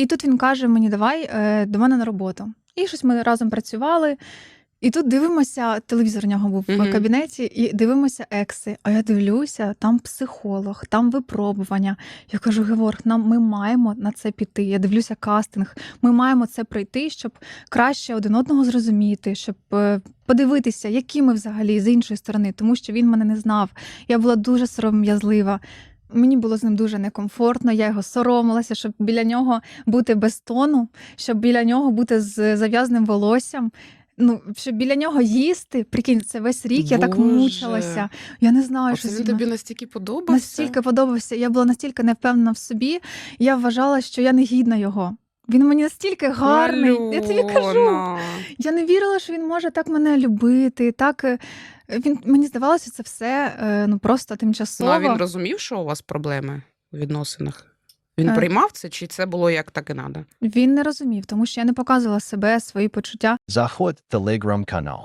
І тут він каже мені: давай е, до мене на роботу. І щось ми разом працювали. І тут дивимося, телевізор у нього був Мгм. в кабінеті, і дивимося екси. А я дивлюся, там психолог, там випробування. Я кажу, Геворг, нам ми маємо на це піти. Я дивлюся кастинг. Ми маємо це пройти, щоб краще один одного зрозуміти, щоб е, подивитися, які ми взагалі з іншої сторони, тому що він мене не знав. Я була дуже сором'язлива. Мені було з ним дуже некомфортно, я його соромилася, щоб біля нього бути без тону, щоб біля нього бути з зав'язним волоссям. Ну, щоб біля нього їсти. Прикинь, це весь рік я так мучилася. Я не знаю, А що він тобі настільки подобався? настільки подобався. Я була настільки невпевнена в собі. Я вважала, що я не гідна його. Він мені настільки гарний. Я тобі кажу. Я не вірила, що він може так мене любити. Так е, він мені здавалося, це все е, ну просто Ну, тимчасово. а він розумів, що у вас проблеми у відносинах? Він Е. приймав це, чи це було як так і надо? Він не розумів, тому що я не показувала себе, свої почуття. Заходь телеграм-канал.